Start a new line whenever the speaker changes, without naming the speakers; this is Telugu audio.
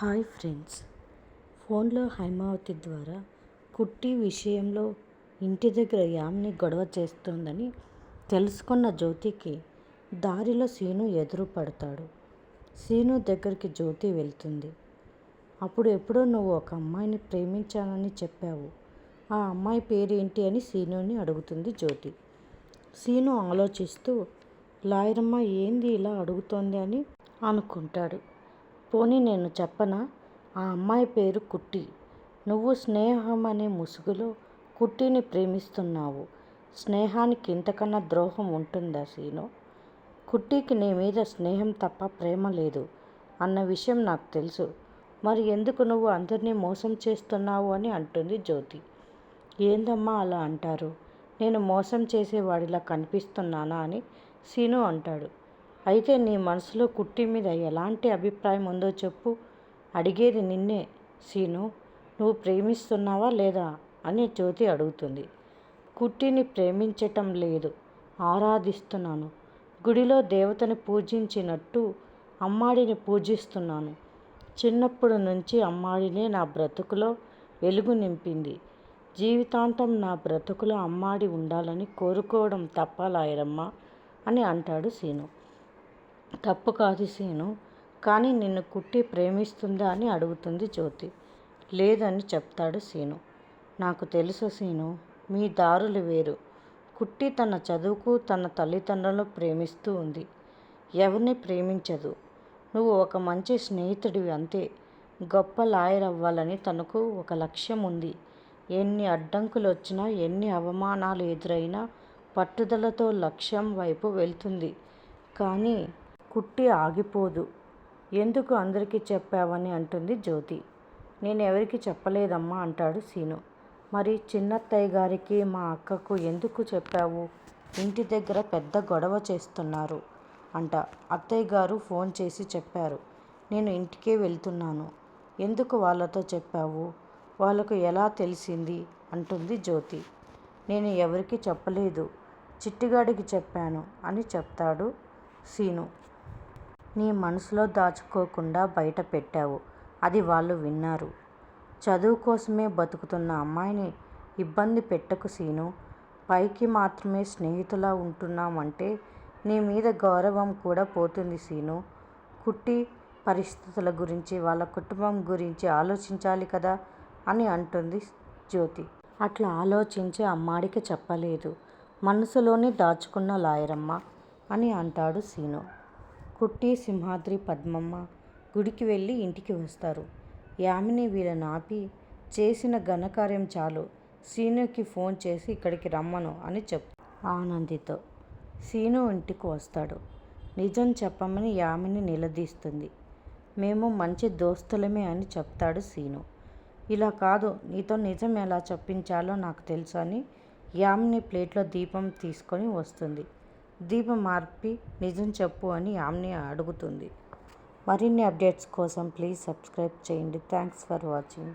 Hi friends. ఫోన్లో హైమావతి ద్వారా కుట్టి విషయంలో ఇంటి దగ్గర యామ్ని గొడవ చేస్తోందని తెలుసుకున్న జ్యోతికి దారిలో సీను ఎదురు పడతాడు సీను దగ్గరికి జ్యోతి వెళ్తుంది. అప్పుడు ఎప్పుడో నువ్వు ఒక అమ్మాయిని ప్రేమించానని చెప్పావు. ఆ అమ్మాయి పేరు ఏంటి అని సీనుని అడుగుతుంది జ్యోతి. సీను ఆలోచిస్తూ లాయరమ్మ ఏంది ఇలా అడుగుతోంది? అని అనుకుంటాడు. పోనీ నేను చెప్పనా? ఆ అమ్మాయి పేరు కుట్టి. నువ్వు స్నేహం అనే ముసుగులో కుట్టిని ప్రేమిస్తున్నావు. స్నేహానికి ఇంతకన్నా ద్రోహం ఉంటుందా సీను? కుట్టికి నీ మీద స్నేహం తప్ప ప్రేమ లేదు అన్న విషయం నాకు తెలుసు. మరి ఎందుకు నువ్వు అందరినీ మోసం చేస్తున్నావు అని అంటుంది జ్యోతి. ఏందమ్మా అలా అంటారు? నేను మోసం చేసేవాడిలా కనిపిస్తున్నానా అని సీను అంటాడు. అయితే నీ మనసులో కుట్టి మీద ఎలాంటి అభిప్రాయం ఉందో చెప్పు. అడిగేది నిన్నే సీను. నువ్వు ప్రేమిస్తున్నావా లేదా? అని జ్యోతి అడుగుతుంది. కుట్టిని ప్రేమించటం లేదు. ఆరాధిస్తున్నాను. గుడిలో దేవతని పూజించినట్టు అమ్మాడిని పూజిస్తున్నాను. చిన్నప్పటి నుంచి అమ్మాడినే నా బ్రతుకులో వెలుగు నింపింది. జీవితాంతం నా బ్రతుకులో అమ్మాడి ఉండాలని కోరుకోవడం తప్ప లాయరమ్మ అని అంటాడు సీను. తప్పు కాదు సీను కానీ నిన్ను కుట్టి ప్రేమిస్తుందా అని అడుగుతుంది జ్యోతి. లేదని చెప్తాడు సీను. నాకు తెలుసు సీను మీ దారులు వేరు. కుట్టి తన చదువుకు తన తల్లిదండ్రులను ప్రేమిస్తూ ఉంది. ఎవరిని ప్రేమించదు? నువ్వు ఒక మంచి స్నేహితుడివి అంతే. గొప్ప లాయర్ అవ్వాలని తనకు ఒక లక్ష్యం ఉంది. ఎన్ని అడ్డంకులు వచ్చినా ఎన్ని అవమానాలు ఎదురైనా పట్టుదలతో లక్ష్యం వైపు వెళ్తుంది. కానీ కుట్టి ఆగిపోదు. ఎందుకు అందరికీ చెప్పావని అంటుంది జ్యోతి. నేను ఎవరికి చెప్పలేదమ్మా అంటాడు సీను. మరి చిన్నత్తయ్య గారికి మా అక్కకు ఎందుకు చెప్పావు? ఇంటి దగ్గర పెద్ద గొడవ చేస్తున్నారు అంట. అత్తయ్య గారు ఫోన్ చేసి చెప్పారు. నేను ఇంటికే వెళ్తున్నాను. ఎందుకు వాళ్ళతో చెప్పావు? వాళ్ళకు ఎలా తెలిసింది? అంటుంది జ్యోతి. నేను ఎవరికి చెప్పలేదు. చిట్టిగాడికి చెప్పాను అని చెప్తాడు సీను. నీ మనసులో దాచుకోకుండా బయట పెట్టావు. అది వాళ్ళు విన్నారు. చదువు కోసమే బతుకుతున్న అమ్మాయిని ఇబ్బంది పెట్టకు సీను. పైకి మాత్రమే స్నేహితులా ఉంటున్నామంటే నీ మీద గౌరవం కూడా పోతుంది సీను. కుట్టి పరిస్థితుల గురించి వాళ్ళ కుటుంబం గురించి ఆలోచించాలి కదా అని అంటుంది జ్యోతి. అట్లా ఆలోచించి అమ్మాడికి చెప్పలేదు. మనసులోనే దాచుకున్న లాయరమ్మ అని అంటాడు సీను. కుట్టి సింహాద్రి పద్మమ్మ గుడికి వెళ్ళి ఇంటికి వస్తారు. యామిని వీళ్ళని ఆపి చేసిన ఘనకార్యం చాలు. సీనుకి ఫోన్ చేసి ఇక్కడికి రమ్మను అని చెప్ ఆనందితో. సీను ఇంటికి వస్తాడు. నిజం చెప్పమని యామిని నిలదీస్తుంది. మేము మంచి దోస్తులమే అని చెప్తాడు సీను. ఇలా కాదు. నీతో నిజం ఎలా చెప్పించాలో నాకు తెలుసు అని యామిని ప్లేట్లో దీపం తీసుకొని వస్తుంది. దీపం మార్పి నిజం చెప్పు అని ఆమె అడుగుతుంది. మరిన్ని అప్డేట్స్ కోసం ప్లీజ్ సబ్స్క్రైబ్ చేయండి. Thanks for watching.